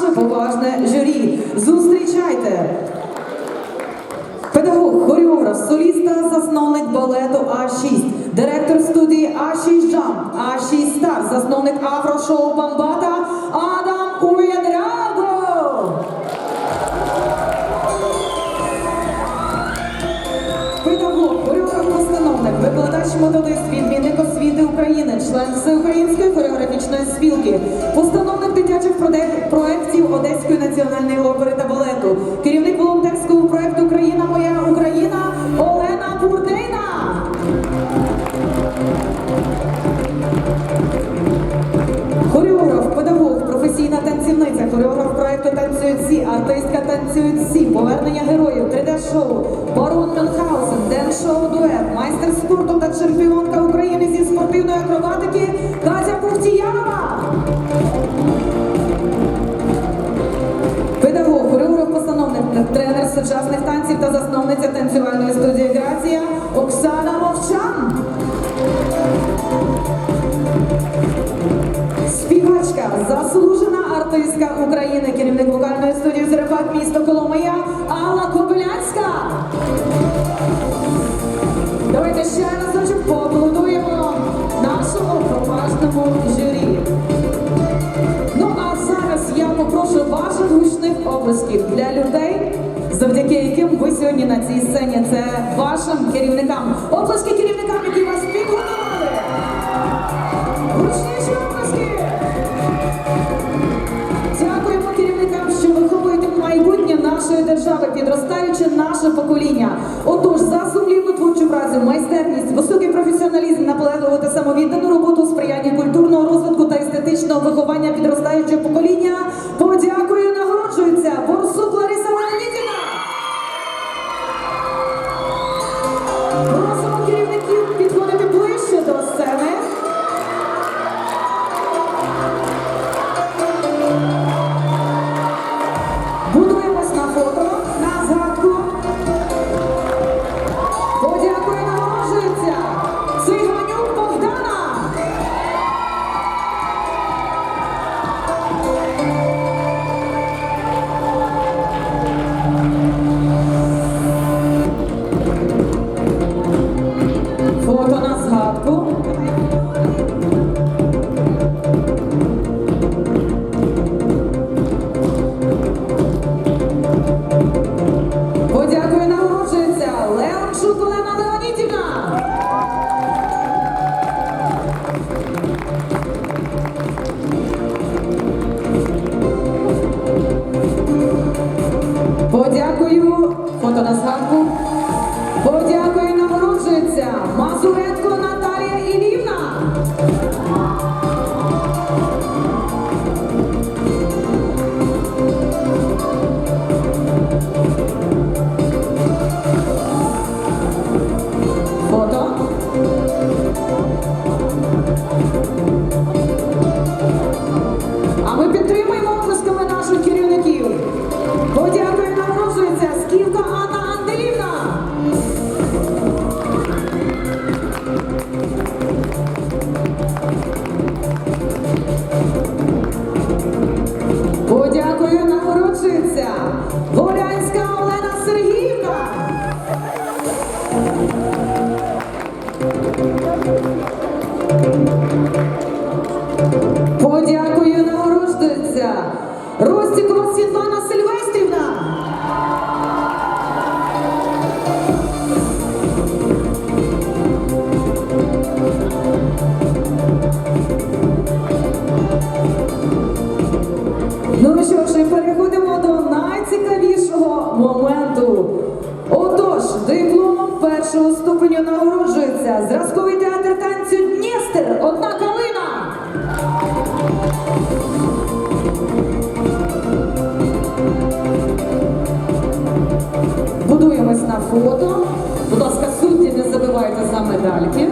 наше поважне журі. Зустрічайте! Педагог, хореограф, соліста, засновник балету А6, директор студії А6 Jump, А6 Стар, засновник афрошоу Бамбата викладач методист, відмінник освіти України, член Всеукраїнської хореографічної спілки, постановник дитячих проєктів Одеської національної опери та балету, керівник волонтерського проєкту Країна моя Україна Олена Бурдейна. Хореограф, педагог, професійна танцівниця, хореограф проекту «Танцюють всі», артистка «Танцюють всі», повернення героїв, 3D-шоу, барон Мюнхгаузен, ден-шоу дует, майстер спорту та чемпіонка України зі спортивної акробатики Катя Пухтіянова. Педагог, хореограф, постановник, тренер сучасних танців та засновниця танцювальної студії Грація Оксана Мовчан. Співачка, заслужена артистка України, керівник вокальної студії Зерефак місто Коломия Алла Кобилянська. Давайте ще разочок поаплодуємо нашому поважному журі. Ну а зараз я попрошу ваших гучних оплесків для людей, завдяки яким ви сьогодні на цій сцені. Це вашим керівникам. Оплески керівникам, які вас підготували. Держави, підростаючи наше покоління. Отож, за сумлінну творчу працю, майстерність, високий професіоналізм, наполегливу та самовіддану фото. Будь ласка, судді, не забивайте за медальки.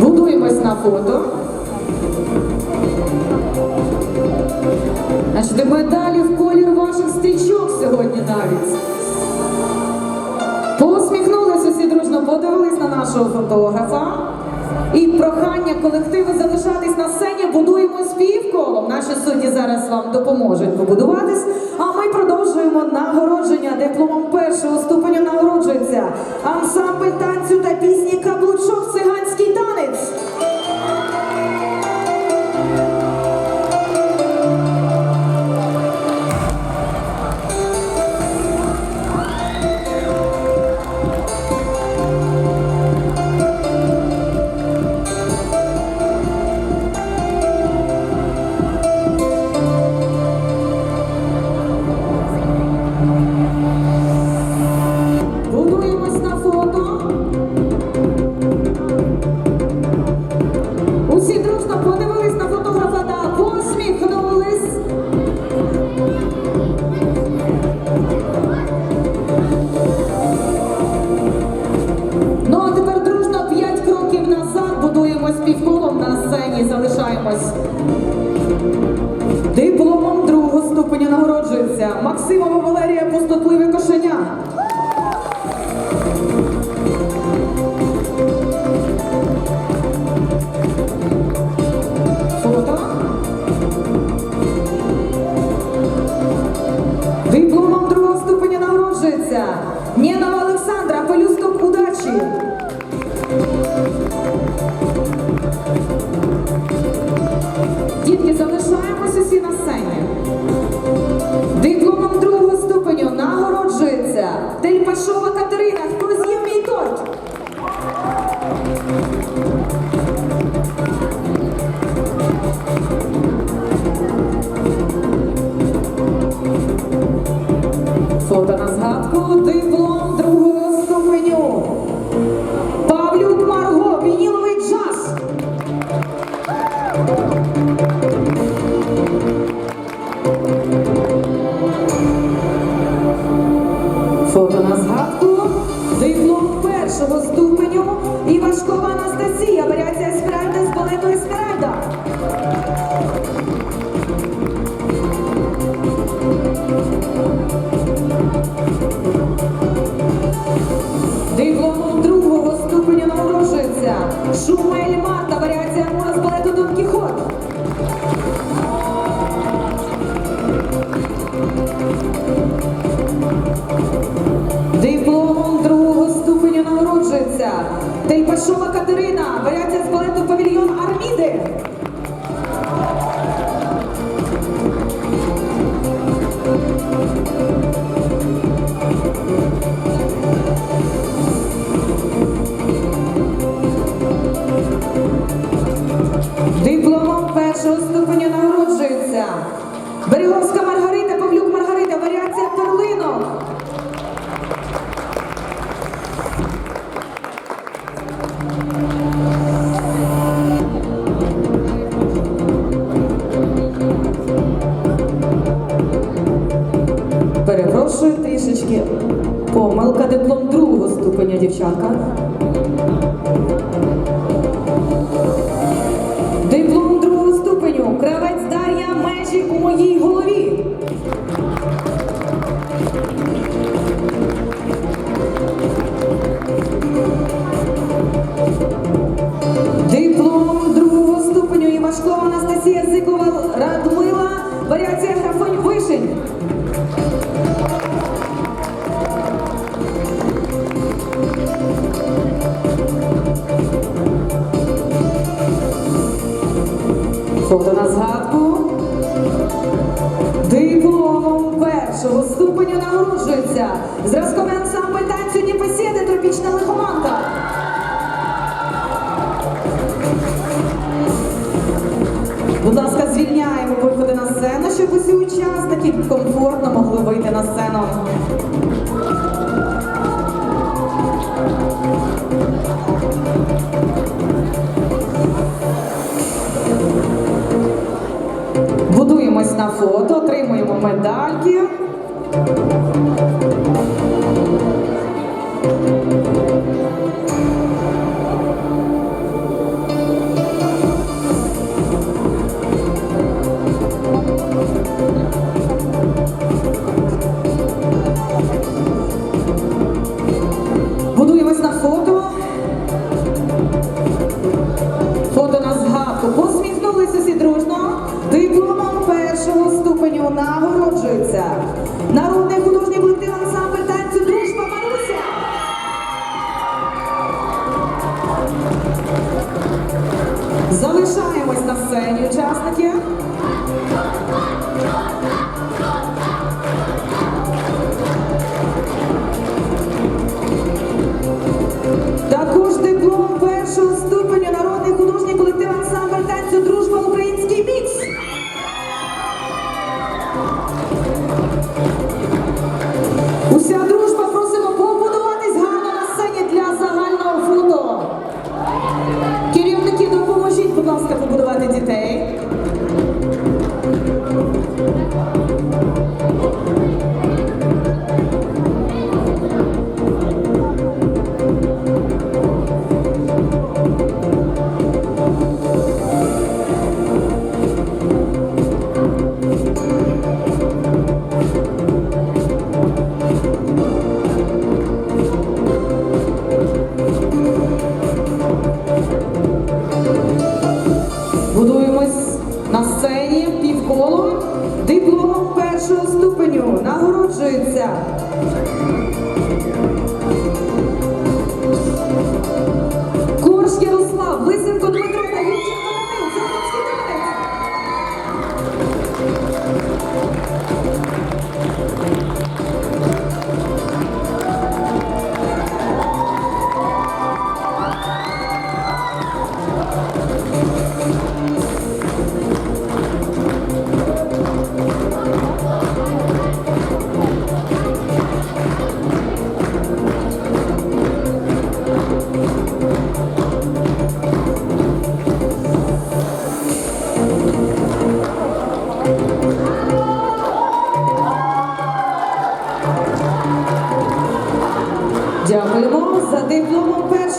Готуємось на фото. Значить, медалі в колір ваших стрічок сьогодні навіть. Посміхнулися усі дружно, подивились на нашого фотографа. І прохання колективу залишатись на сцені, будуємо співколом. Наші судді зараз вам допоможуть побудуватись. А ми продовжуємо нагородження дипломом першого ступеню нагороджується ансамбль танцю та пісні каблучок. не на ну, Shuma Katari. на сцену. Будуємось на фото, отримуємо медальки.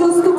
6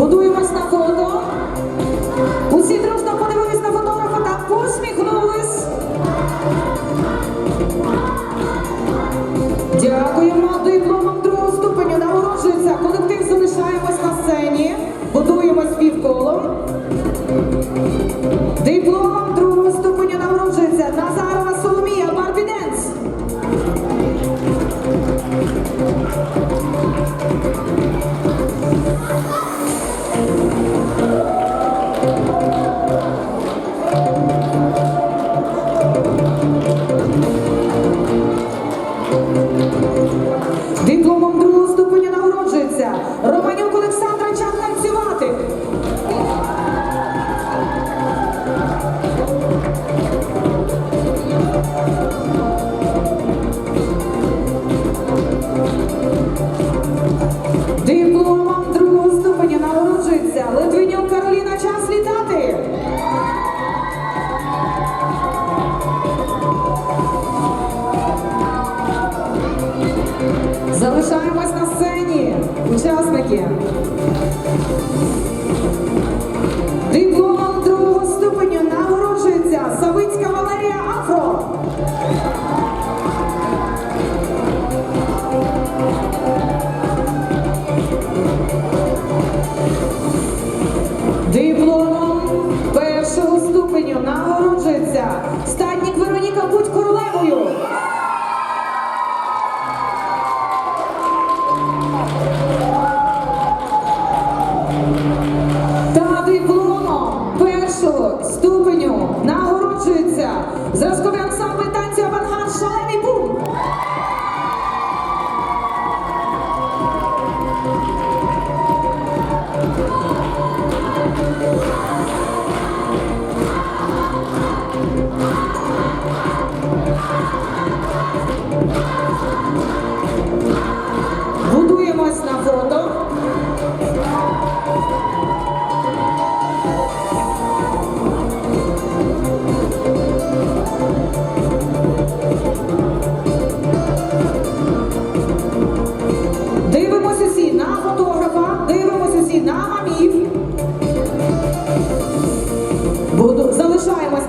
годуємо.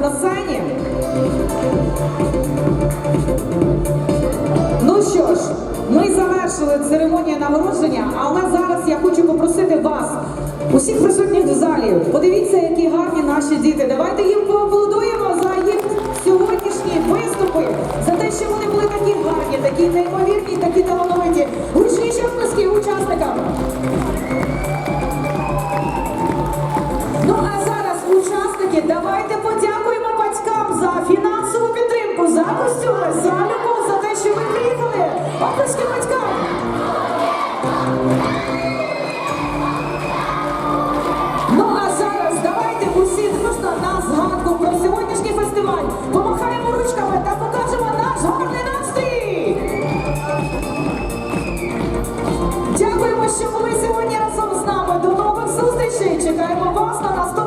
На сцені. Ну що ж, ми завершили церемонію нагородження, але зараз я хочу попросити вас, усіх присутніх в залі, подивіться, які гарні наші діти. Давайте їм поаплодуємо за їх сьогоднішні виступи, за те, що вони були такі гарні, такі неймовірні, такі талановиті. Гучніші оплески учасникам. Ну а зараз, учасники, давайте костюми, за любов, за те, що ви приїхали. Оплески батькам! Ну а зараз давайте усі дружно на згадку про сьогоднішній фестиваль помахаємо ручками та покажемо наш гарний настрій! Дякуємо, що були сьогодні разом з нами. До нових зустрічей! Чекаємо вас на наступних